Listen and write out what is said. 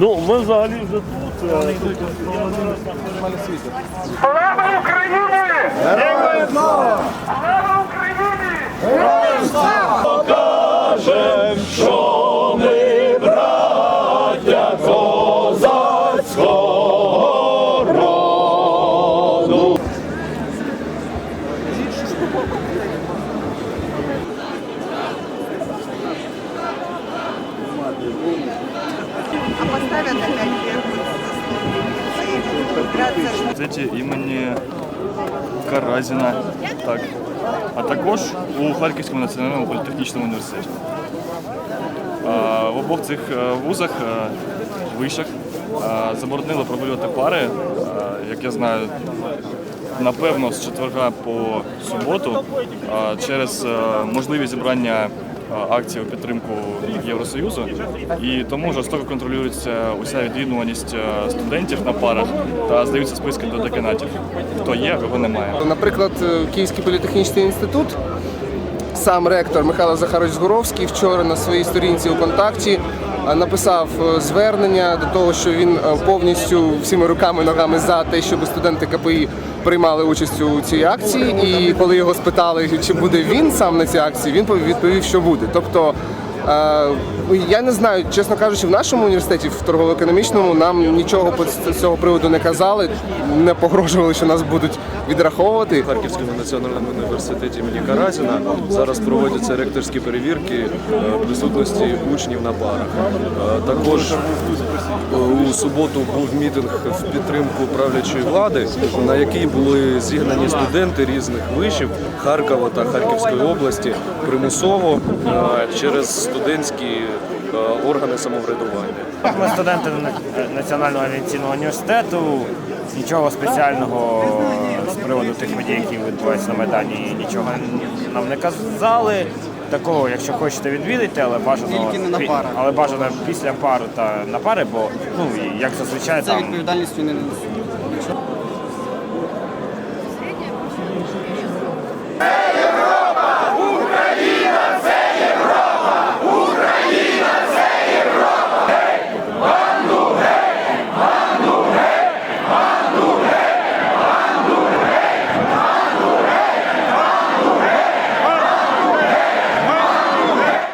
Ну, ми взагалі вже тут. е, Слава Україні! Героям слава! Слава Україні! А поставят опять заслуги. університеті імені Каразіна. Так. А також у Харківському національному політехнічному університеті. В обох цих е, вузах, е, вишах, е, заборонили проводити пари, як я знаю, напевно, з четверга по суботу через можливість зібрання е, акцій у підтримку Євросоюзу. І тому жорстоко контролюється уся відвідуваність е, студентів на парах та здаються списки до деканатів. Хто є, кого немає. Наприклад, е, Київський політехнічний інститут, сам ректор Михайло Захарович Згуровський вчора на своїй сторінці у контакті е, написав е, звернення до того, що він е, повністю всіми руками ногами за те, щоб студенти КПІ приймали участь у цій акції. І коли його спитали, чи буде він сам на цій акції, він відповів, що буде. Тобто. Я не знаю, чесно кажучи, в нашому університеті, в торгово-економічному, нам нічого по цього приводу не казали, не погрожували, що нас будуть відраховувати. В Харківському національному університеті імені Каразіна зараз проводяться ректорські перевірки е, присутності учнів на парах. Е, Також е, у суботу був мітинг в підтримку правлячої влади, на який були зігнані студенти різних вишів Харкова та Харківської області примусово через студентські е, органи самоврядування. Ми студенти Національного авіаційного університету. Нічого спеціального з приводу тих подій, які відбуваються на Майдані, нічого нам не казали. Такого, якщо хочете відвідати, але бажано не на але бажано після пари та на пари, бо ну і як зазвичай Це там відповідальністю не несуть.